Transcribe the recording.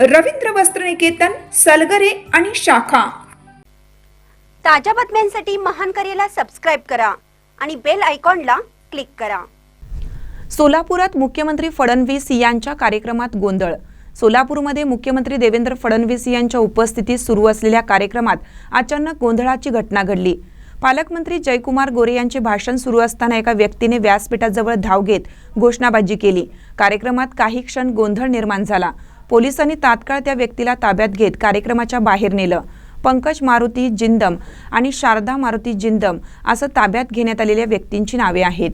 रवींद्र वस्त्रनिकेतन सलगरे आणि शाखा. ताज्या बातम्यांसाठी महान करेला सबस्क्राईब करा आणि बेल आयकॉनला क्लिक करा. सोलापुरात मुख्यमंत्री फडणवीस यांच्या कार्यक्रमात गोंधळ. सोलापूरमध्ये मुख्यमंत्री देवेंद्र फडणवीस यांच्या उपस्थितीत सुरू असलेल्या कार्यक्रमात अचानक गोंधळाची घटना घडली. पालकमंत्री जयकुमार गोरे यांचे भाषण सुरू असताना एका व्यक्तीने व्यासपीठाजवळ धाव घेत घोषणाबाजी केली. कार्यक्रमात काही क्षण गोंधळ निर्माण झाला. पोलिसांनी तात्काळ त्या व्यक्तीला ताब्यात घेत कार्यक्रमाच्या बाहेर नेलं. पंकज मारुती जिंदम आणि शारदा मारुती जिंदम असं ताब्यात घेण्यात आलेल्या व्यक्तींची नावे आहेत.